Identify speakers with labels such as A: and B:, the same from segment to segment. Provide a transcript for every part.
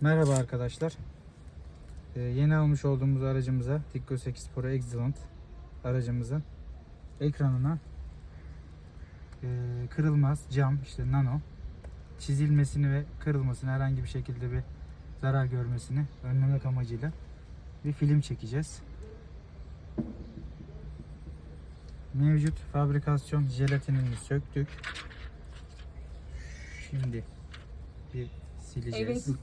A: Merhaba arkadaşlar. Ee, yeni almış olduğumuz aracımıza Tikko 8 Pro Excellent aracımızın ekranına e, kırılmaz cam işte nano çizilmesini ve kırılmasını herhangi bir şekilde bir zarar görmesini önlemek amacıyla bir film çekeceğiz. Mevcut fabrikasyon jelatinini söktük. Şimdi bir sileceğiz.
B: Evet.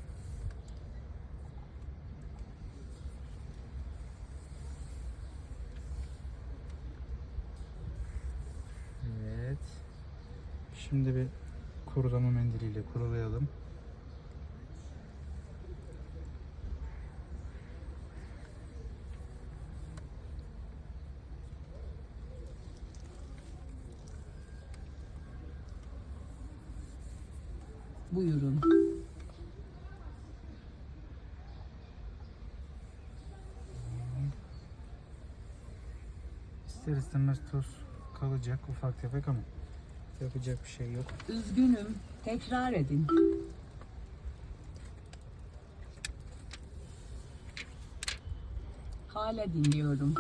A: Evet. Şimdi bir kurulama mendiliyle kurulayalım.
B: Buyurun.
A: İster istemez toz kalacak ufak tefek ama yapacak bir şey yok.
B: Üzgünüm. Tekrar edin. Hala dinliyorum.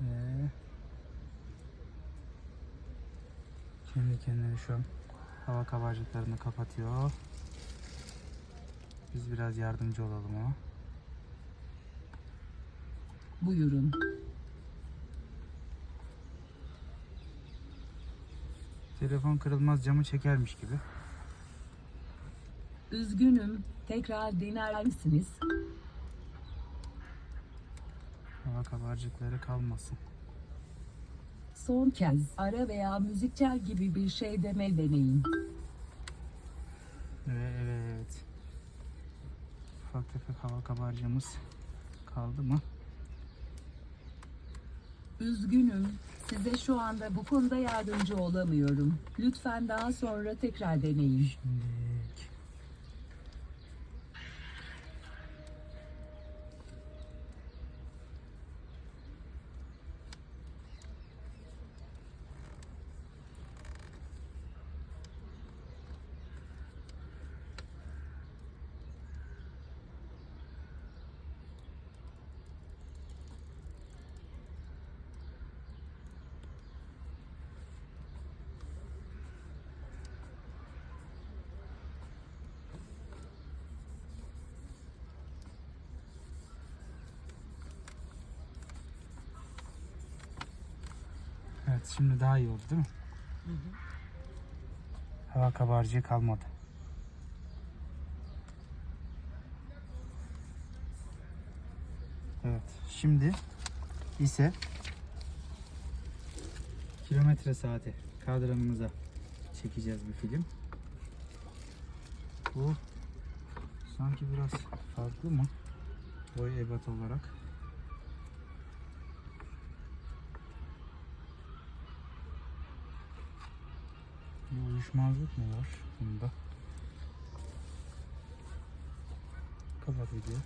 A: Ve kendi kendine şu an hava kabarcıklarını kapatıyor. Biz biraz yardımcı olalım ama.
B: Buyurun.
A: Telefon kırılmaz camı çekermiş gibi.
B: Üzgünüm. Tekrar dinler misiniz?
A: Hava kabarcıkları kalmasın.
B: Son kez ara veya müzikçel gibi bir şey deme deneyin.
A: Ve evet. Ufak tefek hava kabarcığımız kaldı mı?
B: Üzgünüm. Size şu anda bu konuda yardımcı olamıyorum. Lütfen daha sonra tekrar deneyin.
A: Şimdilik. Evet şimdi daha iyi oldu değil mi? Hava kabarcığı kalmadı. Evet şimdi ise kilometre saati kadranımıza çekeceğiz bir film. Bu sanki biraz farklı mı? Boy ebat olarak. Bir uyuşmazlık mı var bunda? Kapat video.